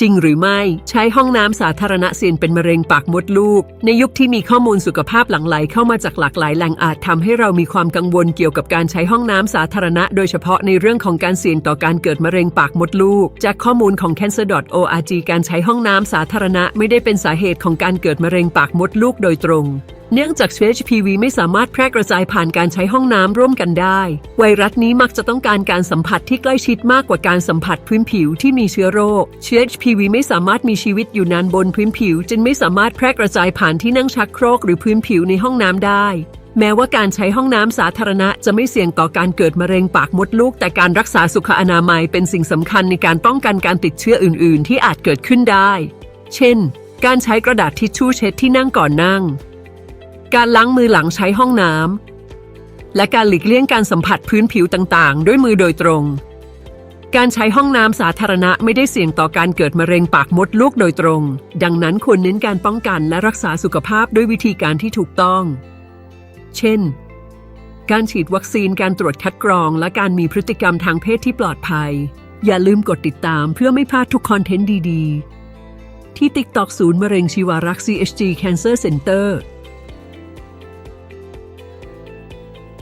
จริงหรือไม่ใช้ห้องน้ำสาธารณะเสี่ยงเป็นมะเร็งปากมดลูก ในยุคที่มีข้อมูลสุขภาพหลั่งไหลเข้ามาจากหลากหลายแหล่งอาจทำให้เรามีความกังวลเกี่ยวกับการใช้ห้องน้ำสาธารณะ โดยเฉพาะในเรื่องของการเสี่ยงต่อการเกิดมะเร็งปากมดลูก จากข้อมูลของ cancer.org การใช้ห้องน้ำสาธารณะ ไม่ได้เป็นสาเหตุของการเกิดมะเร็งปากมดลูกโดยตรง เนื่องจากเชื้อ HPV ไม่สามารถแพร่กระจายผ่านการใช้ห้องน้ำร่วมกันได้ ไวรัสนี้มักจะต้องการการสัมผัสที่ใกล้ชิดมากกว่าการสัมผัสพื้นผิวที่มีเชื้อโรค เชื้อ HPV ไม่สามารถมีชีวิตอยู่นานบนพื้นผิว จึงไม่สามารถแพร่กระจายผ่านที่นั่งชักโครกหรือพื้นผิวในห้องน้ำได้ แม้ว่าการใช้ห้องน้ำสาธารณะจะไม่เสี่ยงต่อการเกิดมะเร็งปากมดลูก แต่การรักษาสุขอนามัยเป็นสิ่งสำคัญในการป้องกันการติดเชื้ออื่น ๆ ที่อาจเกิดขึ้นได้ เช่น การใช้กระดาษทิชชู่เช็ดที่นั่งก่อนนั่ง การล้างมือหลังใช้ห้องน้ำ และการหลีกเลี่ยงการสัมผัสพื้นผิวต่างๆ ด้วยมือโดยตรง การใช้ห้องน้ำสาธารณะไม่ได้เสี่ยงต่อการเกิดมะเร็งปากมดลูกโดยตรง ดังนั้นควรเน้นการป้องกันและรักษาสุขภาพด้วยวิธีการที่ถูกต้อง เช่น การฉีดวัคซีนการตรวจคัดกรอง และการมีพฤติกรรมทางเพศที่ปลอดภัย อย่าลืมกดติดตามเพื่อไม่พลาดทุกคอนเทนต์ดี ๆ ที่ TikTok ศูนย์มะเร็งชีวารักษ์ CHG Cancer Center